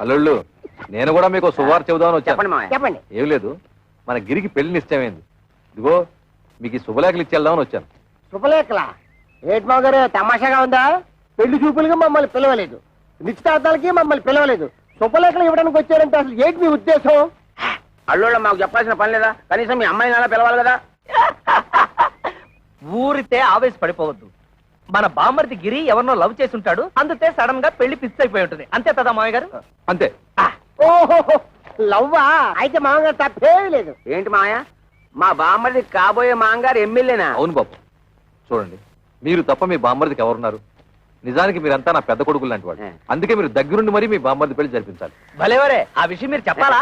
అల్లుళ్ళు నేను కూడా మీకు శుభవార్త చెబుదామని వచ్చాను. చెప్పండి మామయ్య చెప్పండి. ఏం లేదు మన గిరికి పెళ్ళి నిశ్చయమైంది ఇదిగో మీకు ఈ శుభలేఖలు ఇచ్చి వెళ్దామని వచ్చాను. శుభలేఖలా? ఏటి మావ గారు తమాషాగా ఉందా? పెళ్ళి చూపులుగా మమ్మల్ని పిలవలేదు. నిశ్చితార్థాలకి మమ్మల్ని పిలవలేదు. శుభలేఖలు ఇవ్వడానికి వచ్చారంటే అసలు ఏంటి మీ ఉద్దేశం? అల్లుళ్ళ మాకు చెప్పాల్సిన పని లేదా? కనీసం మీ అమ్మాయిని అలా పిలవాలి కదా? ఊరితే ఆవేశపడిపోవద్దు. మన బామ్మర్ది గిరి ఎవరినో లవ్ చేసి ఉంటాడు అందుతే సడన్గా పెళ్ళి ఫిక్స్ అయిపోయి ఉంటుంది. అంతే కదా మామయ్య గారు? అంతే. ఓహో లవ్వా? అయితే మామగారు తప్పేమీ లేదు. ఏంటి మామయ్య? మా బామ్మది కాబోయే మాంగారు ఎమ్మెల్యేనా? అవును బాబు. చూడండి మీరు తప్ప మీ బామ్మర్దికి ఎవరున్నారు? నిజానికి మీరంతా నా పెద్ద కొడుకులు లాంటి వాడు. అందుకే మీరు దగ్గరుండి మరీ మీ బామ్మర్ది పెళ్ళి జరిపించాలి. భలేవరే ఆ విషయం మీరు చెప్పాలా?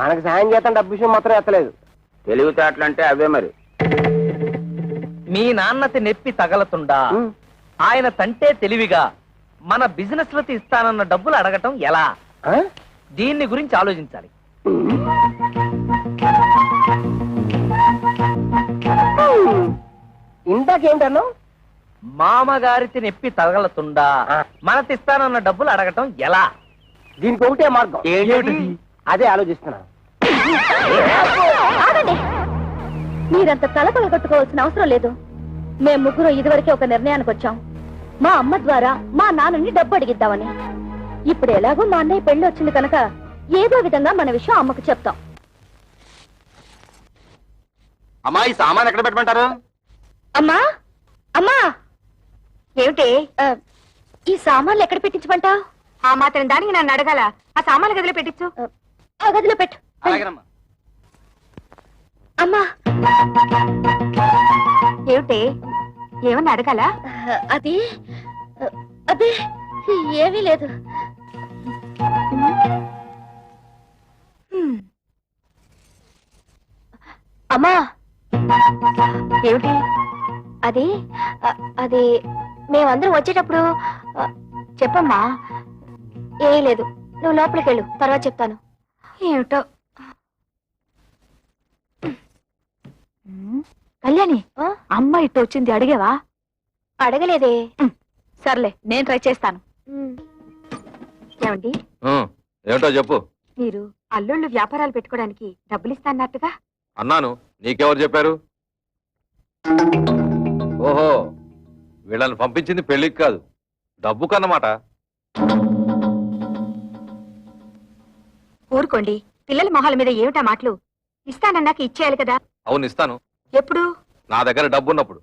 మనకు సాయం చేస్తాం డబ్బు విషయం మాత్రం ఎత్తలేదు. తెలివితేటలంటే అవే మరి. మీ నాన్నతి నెప్పి తగలతుండా? ఆయన తంటే తెలివిగా మన బిజినెస్ లకి ఇస్తానన్న డబ్బులు అడగటం ఎలా? ఆ? దీన్ని గురించి ఆలోచించాలి. ఇందాకేంటన్నావు? మామగారికి నెప్పి తగలతుండా. మనతిస్తానన్న డబ్బులు అడగటం ఎలా? దీనికి ఒకటే మార్గం? అదే ఆలోచిస్తున్నాను ఆగండి. మీరంత తలపల కొట్టుకోవాల్సిన అవసరం లేదు. మేము ముగ్గురు ఇదివరకే ఒక నిర్ణయానికి వచ్చాం. మా అమ్మ ద్వారా మా నాన్నని డబ్బు అడిగిద్దామని. ఇప్పుడు ఎలాగో మా అన్నయ్య పెళ్ళి వచ్చింది కనుక ఏదో విధంగా మన విషయం అమ్మకు చెప్తాం. అమ్మాయి సామాన్ ఎక్కడ పెట్టమంటారు? అమ్మా అమ్మా! ఏమిటి? ఈ సామాన్లు ఎక్కడ పెట్టించమంటావు ఆ మాత్రం దానికి నన్ను అడగాల. ఆ సామాన్లు గదిలో పెట్టించు. ఆ గదిలో పెట్టు. అలాగేనమ్మా. అమ్మా ఏమిటి? ఏమన్నా అడగాల? అది అదే ఏమీ లేదు. అమ్మా! ఏమిటి? అది అది మేమందరం వచ్చేటప్పుడు చెప్పమ్మా. ఏమీ లేదు. నువ్వు లోపలికి వెళ్ళు తర్వాత చెప్తాను. ఏమిటో? కళ్యాణి? అమ్మ ఇట్టు వచ్చింది అడిగావా? అడగలేదే. సర్లే నేను ట్రై చేస్తాను. ఏమండి? ఏమిటో చెప్పు. మీరు అల్లుళ్ళు వ్యాపారాలు పెట్టుకోవడానికి డబ్బులు ఇస్తాన్నట్టుగా అన్నాను. నీకెవరు చెప్పారు? ఓహో వీళ్ళని పంపించింది పెళ్ళికి కాదు. డబ్బు కన్నమాట. ఊరుకోండి. పిల్లల మొహాల మీద ఏమిటా మాటలు? ఇస్తానన్నాక ఇచ్చేయాలి కదా. అవును ఇస్తాను. ఎప్పుడు? నా దగ్గర డబ్బు ఉన్నప్పుడు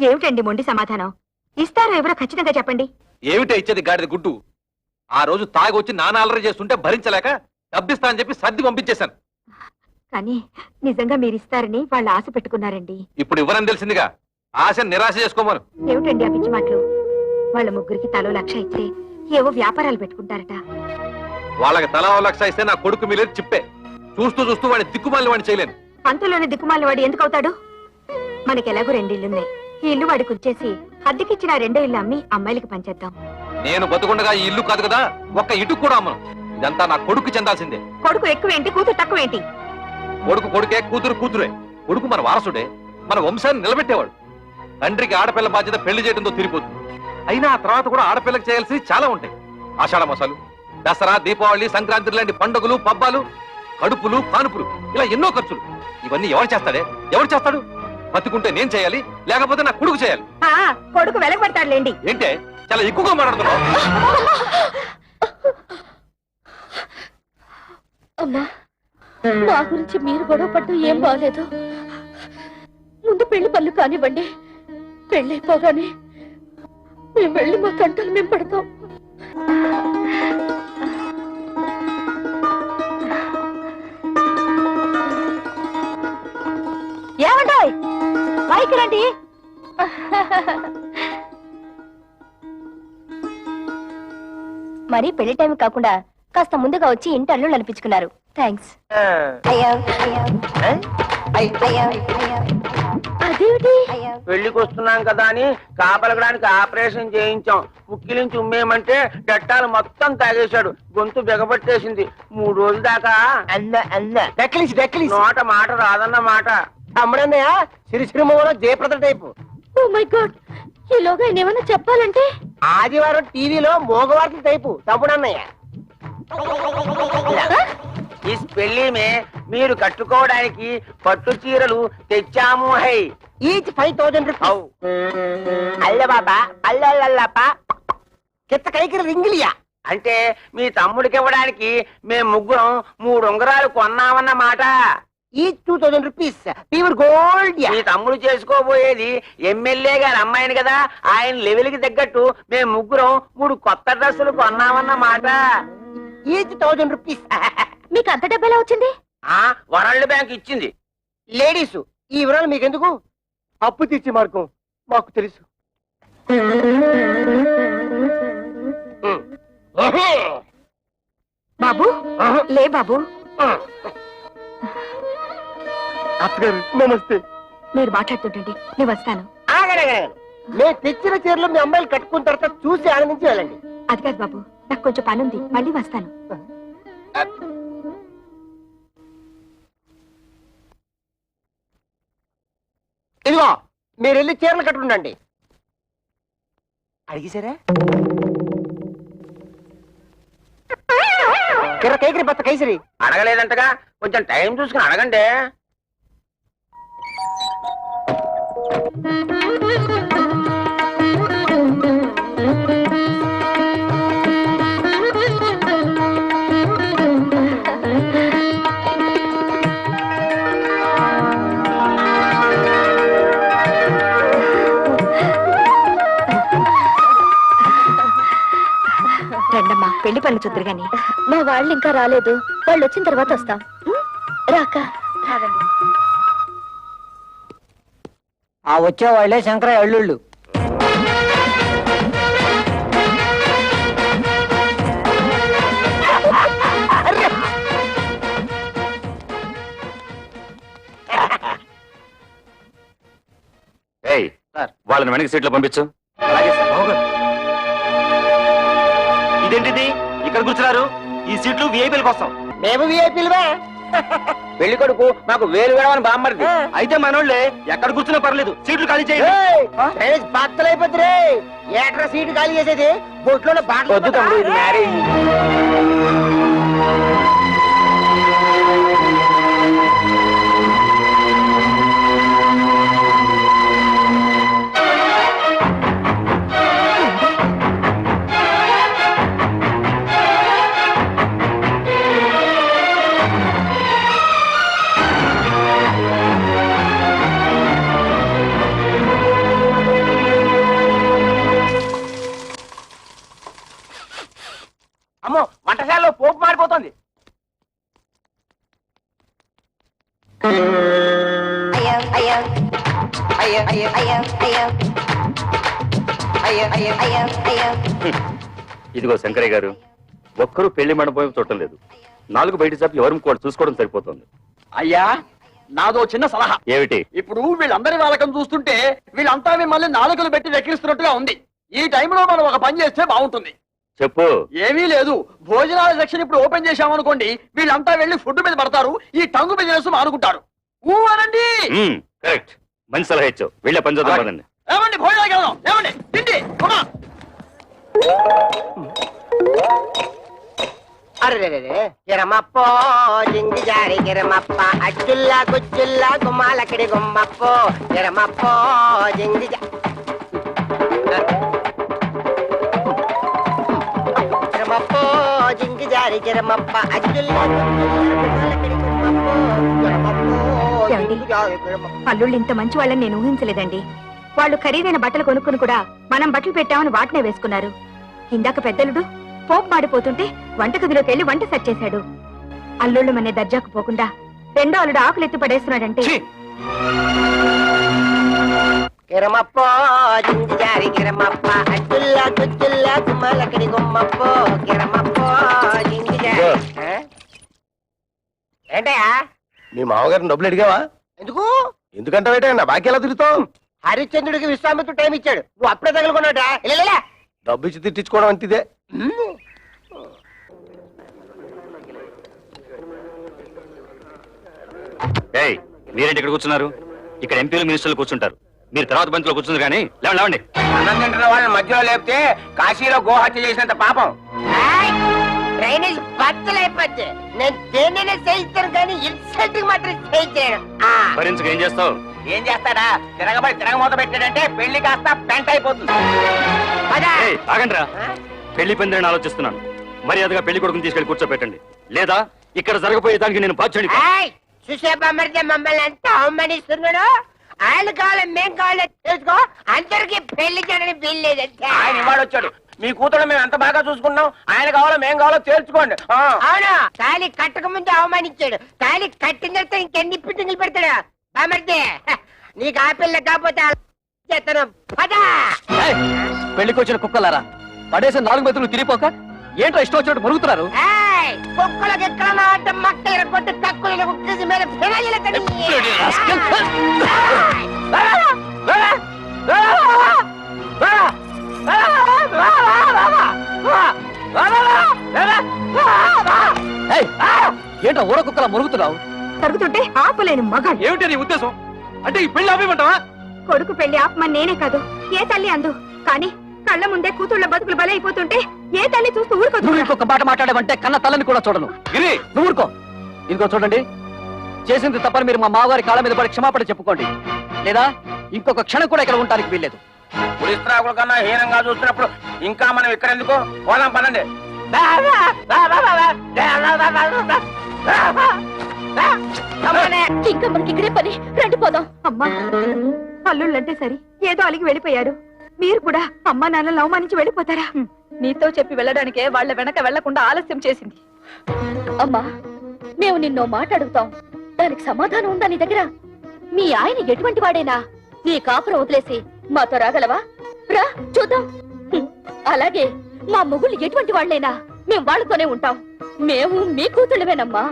ఏమిటండి మొండి సమాధానం? ఇస్తారో ఎవరో ఖచ్చితంగా చెప్పండి. ఏమిటే ఇచ్చేది గాడిద గుడ్డు. ఆ రోజు తాగి వచ్చి నాన్న చేస్తుంటే భరించలేక డబ్బిస్తా అని చెప్పి సర్ది పంపించేశాను. కానీ నిజంగా మీరు ఇస్తారని వాళ్ళు ఆశ పెట్టుకున్నారండి. ఇప్పుడు ఇవ్వరని తెలిసిందిగా. ఆశ నిరాశ చేసుకోమను. ఏమిటండి ఆ పిచ్చి మాటలు? వాళ్ళ ముగ్గురికి తలో లక్ష ఇస్తే ఏవో వ్యాపారాలు పెట్టుకుంటారట. వాళ్ళకి తలా ఓ లక్ష ఇస్తే నా కొడుకు మీలేదు చిప్పే. చూస్తూ చూస్తూ వాడిని దిక్కుమాలి వాడిని చేయలేను. పంతులోని దిక్కుమాల వాడు ఎందుకు అవుతాడు మనకి ఎలాగో రెండు ఇల్లున్నాయి ఈ ఇల్లు వాడికి వచ్చేసి అద్దెకిచ్చిన రెండో ఇల్లు అమ్మి అమ్మాయిలకి పంచేద్దాం. నేను బతుకుండగా ఈ ఇల్లు కాదు కదా ఒక్క ఇటుకు కూడా అమ్మను. ఇదంతా నా కొడుకు చెందాల్సిందే. కొడుకు ఎక్కువేంటి కూతురు తక్కువేంటి? కొడుకు కొడుకే కూతురు కూతురే. కొడుకు మన వారసుడే మన వంశాన్ని నిలబెట్టేవాడు. తండ్రికి ఆడపిల్ల బాధ్యత పెళ్ళి చేయడంతో తిరిగిపోతుంది అయినా ఆ తర్వాత కూడా ఆడపిల్లకి చేయాల్సి చాలా ఉంటాయి. ఆషాఢ మాసాలు దసరా దీపావళి సంక్రాంతి లాంటి పండుగలు పబ్బాలు కడుపులు కానుపులు ఇలా ఎన్నో ఖర్చులు. ఇవన్నీ ఎవరు చేస్తాడే? ఎవరు చేస్తాడు? బతుకుంటే నేను చేయాలి లేకపోతే నా కొడుకు చేయాలి. ఆ కొడుకు వెలగబడతాడులేండి ఏంటే? చాలా ఎక్కువగా మాట్లాడుతున్నావు. అమ్మా మా గురించి మీరు గొడవ పడటం ఏం బాగలేదు ముందు పెళ్ళి పనులు కానివ్వండి. పెళ్ళైపోగానే మేము వెళ్ళి మా కంటలు మేము పడతాం. మరి పెళ్ళి టైం కాకుండా కాస్త ముందుగా వచ్చి ఇంటి అల్లుళ్ళు అనిపించుకున్నారు థ్యాంక్స్ అదేమిటి? పెళ్ళికి వస్తున్నాం కదా అని కాపలగడానికి ఆపరేషన్ చేయించాం. ముక్కిలించి ఉమ్మేయమంటే డట్టాలు మొత్తం తాగేశాడు. గొంతు బిగపట్టేసింది మూడు రోజుల దాకా అన్న అన్న. డెక్లిస్ డెక్లిస్ నోట మాట రాదన్న మాట. తమ్ముడన్నయ్య సిరిసిరిమూల Jayaprada type. Oh my god ఈలోగా ఆయన ఏమైనా చెప్పాలంటే? ఆదివారం టీవీలో మోగవార్తల టైపు తమ్ముడన్నయ్య ఈ పెళ్ళి మే మీరు కట్టుకోవడానికి పట్టు చీరలు తెచ్చాము హై. ఈచ్ ఫైవ్ థౌజండ్ ఔ. రూపీస్. అల్ల బాబా అల్లల్లప్ప కిత్త కైకి రింగిలియా? అంటే మీ తమ్ముడికి ఇవ్వడానికి మేము ముగ్గురం మూడు ఉంగరాలు కొన్నామన్నమాట. Each two thousand rupees pure gold మీ తమ్ముడు చేసుకోబోయేది ఎమ్మెల్యే గారి అమ్మాయిని కదా ఆయన లెవెల్కి తగ్గట్టు మేము ముగ్గురం మూడు కొత్త డ్రెస్సులు కొన్నామన్నమాట ఈచ్ థౌజండ్ రూపీస్ మీకు అంత డబ్బు ఎలా వచ్చింది? ఆ వరల్డ్ బ్యాంక్ ఇచ్చింది. లేడీస్ ఈ వివరాలు మీకెందుకు? అప్పు తీర్చే మార్గం మాకు తెలుసు. బాబు? లే బాబు. అత్తగారు నమస్తే. మీరు మాట్లాడుతుంటండి నేను వస్తాను. మేము తెచ్చిన చీరలు మీ అమ్మాయిలు కట్టుకున్న తర్వాత చూసి ఆనందించి వెళ్ళండి. అది కాదు బాబు నాకు కొంచెం పనుంది మళ్ళీ వస్తాను. ఇదిగో మీరు వెళ్ళి చీరలు కట్టుకుండండి. అడిగిసారా కిర కేకరి బత్త కైసరి. అడగలేదంటగా కొంచెం టైం చూసుకుని అడగండి. రండమ్మా పెళ్ళి పనులు చూద్దరు గాని. మా వాళ్ళు ఇంకా రాలేదు. వాళ్ళు వచ్చిన తర్వాత వస్తాం? రాక. ఆ వచ్చే వాళ్ళే శంకర అల్లుళ్ళు. ఏయ్ వాళ్ళని వెనక సీట్లో పంపించు. ఇదేంటిది? ఇక్కడ కూర్చున్నారు. ఈ సీట్లు విఐపీల కోసం. మేము విఐపీలువే పెళ్ళి కొడుకు మాకు వేలు వేడమని బామ్మర్ది. అయితే మనోళ్ళే ఎక్కడ కూర్చున్నా పర్లేదు. సీట్లు ఖాళీ చేయండి. బత్తలైపోద్ది ఏట్రా సీటు ఖాళీ చేసేది? బొట్లో వద్దు ఇది మ్యారేజ్. ఇదిగో శంకరయ్య గారు ఒక్కరూ పెళ్ళి మండపం చూడటం లేదు. నాలుగు బయట చెప్పి ఎవరు కూడా చూసుకోవడం సరిపోతుంది. అయ్యా నాదో చిన్న సలహా. ఏమిటి? ఇప్పుడు వీళ్ళందరి వాళ్ళకం చూస్తుంటే వీళ్ళంతా మిమ్మల్ని నాలుకలు పెట్టి వెక్కిరిస్తున్నట్టుగా ఉంది. ఈ టైంలో మనం ఒక పని చేస్తే బాగుంటుంది. చెప్పు. ఏమీ లేదు. భోజనాల సెక్షన్ ఇప్పుడు ఓపెన్ చేశామనుకోండి వీళ్ళంతా వెళ్ళి ఫుడ్ మీద పడతారు ఈ టంగు బిజినెస్ మానుకుంటారు ఊ అనండి! కరెక్ట్. మంచి సలహా ఇచ్చావు. వెళ్ళే పని చూద్దాం పదండి. ఏమండి భోజనాలకు వెళ్దాం. ఏమండి తిండి. అరే జింగి జారి కిరమప్ప అచ్చుల్లా గుచ్చుల్లా గుమ్మాలకిడి గుమ్మప్పో కిరమప్పో జింగి జింగి జారి అల్లుళ్ళు ఇంత మంచి వాళ్ళని నేను ఊహించలేదండి. వాళ్ళు ఖరీదైన బట్టలు కొనుక్కుని కూడా మనం బట్టలు పెట్టామని వాటినే వేసుకున్నారు. ఇందాక పెద్దలుడు పోపు మాడిపోతుంటే వంటగదిలోకి వెళ్ళి వంట సెట్ చేశాడు. అల్లుళ్ళు మనే దర్జాకు పోకుండా రెండో అల్లుడు ఆకులు ఎత్తి పడేస్తున్నాడంటే! కిరమప్పో జారి కిరమప్ప అచ్చుల్లా గుచ్చుల్లా గుమ్మాలకిడి గుమ్మప్పో. కిరమప్పో జారి. ఆ? ఏంటయ్యా? మీ మామగారిని డబ్బులు అడిగావా? ఎందుకు? ఎందుకంటే నా బాకీ ఎలా తిరుగుతావు? హరిశ్చంద్రుడికి విశ్వామిత్రుడు టైం ఇచ్చాడు. నువ్వు అప్పుడే తగులుకున్నాడా ఇలా డబ్బు ఇచ్చి తిట్టించుకోవడం అంటే ఇదే. ఏయ్ మీరేంటి ఇక్కడ కూర్చున్నారు? ఇక్కడ ఎంపీలు మినిస్టర్లు కూర్చుంటారు. మీరు తర్వాత బంతిలో కూర్చుంది కానీ లేవండి లేవండి. అన్నం తింటున్న వాళ్ళని మధ్యలో లేపితే కాశీలో గోహత్య చేసినంత పాపం. డ్రైనేజ్ బద్దలైపోద్ది నేను దేన్నైనా చేయిస్తాను కానీ ఇన్సల్ట్ మాత్రం చేయించాను భరించక ఏం చేస్తావు? ఏం చేస్తాడా? తిరగబడి తిరగమూత పెట్టాడంటే పెళ్ళి కాస్త పెంట అయిపోతుంది. పెళ్ళి పందిరని ఆలోచిస్తున్నాను. మర్యాదగా పెళ్ళి కొడుకుని తీసుకెళ్ళి కూర్చోబెట్టండి లేదా ఇక్కడ జరగబోయే దానికి నేను బాధ్యుని చూసే బొమ్మడితే మమ్మల్ని ఎంత అవమానిస్తున్నాడు? ఆయన కావాలి మేం కావాలో తెలుసుకో? అందరికి పెళ్ళి చేయడానికి వీల్లేదంటే. ఆయన ఇవాడు వచ్చాడు. మీ కూతురు మేము ఎంత బాగా చూసుకున్నాం? ఆయన కావాలో మేం కావాలో తేల్చుకోండి ఆ. అవును? తాళి కట్టక ముందు అవమానించాడు. తాళి కట్టిన తర్వాత ఇంకెన్ని పిట్టింగులు పెడతాడు? బామర్దే నీకు ఆ పిల్ల కాకపోతే ఆ చేస్తాను. పదా! పెళ్ళికి వచ్చిన కుక్కలారా? పడేసిన నాలుగు మెతులు తిరిగిపోక? ఏంటో ఇష్టం వచ్చినట్టు మరుగుతున్నారు కుక్కలకు ఎక్కడ నాట మక్కలు కొట్టి కక్కులు కుక్కేసి మీద. ఏయ్, ఏంటో ఊర కుక్కలా మురుగుతున్నావు? తరుగుతుంటే ఆపలేను మగాడు ఏమిటి నీ ఉద్దేశం? అంటే ఈ పెళ్ళి ఆపేమంటావా కొడుకు పెళ్ళి ఆపమని నేనే కాదు ఏ తల్లి అందు. కానీ కళ్ళ ముందే కూతుళ్ళ బతుకులు బలైపోతుంటే ఏ తల్లి చూస్తూ నువ్వు ఊరుకోదు ఇంకొక మాట మాట్లాడమంటే కన్న తల్లని కూడా చూడను గిరి నువ్వు ఊరుకో ఇదిగో చూడండి చేసింది తప్పని మీరు మా మావారి కాళ్ళ మీద పడి క్షమాపణ చెప్పుకోండి లేదా ఇంకొక క్షణం కూడా ఇక్కడ ఉండడానికి వీల్లేదు పులిస్త్రాకుల కన్నా హీనంగా చూస్తున్నప్పుడు ఇంకా మనం ఇక్కడ ఎందుకు పోదాం పనండి ఇంకా మనకి ఇక్కడే పని రండి పోదాం అమ్మా అల్లుళ్ళంటే సరి ఏదో అలిగి వెళ్ళిపోయారు మీరు కూడా అమ్మా నాన్నలు అవమానించి వెళ్ళిపోతారా? నీతో చెప్పి వెళ్ళడానికే వాళ్ళ వెనక వెళ్ళకుండా ఆలస్యం చేసింది. అమ్మా మేము నిన్నో మాట అడుగుతాం దానికి సమాధానం ఉందా నీ దగ్గర? మీ ఆయన ఎటువంటి వాడేనా? నీ కాపురం వదిలేసి మాతో రాగలవా? రా చూద్దాం. హ్మ్. అలాగే మా మొగుళ్ళు ఎటువంటి వాళ్ళైనా మేము వాళ్ళతోనే ఉంటాం. మేము మీ కూతుళ్ళమేనమ్మా.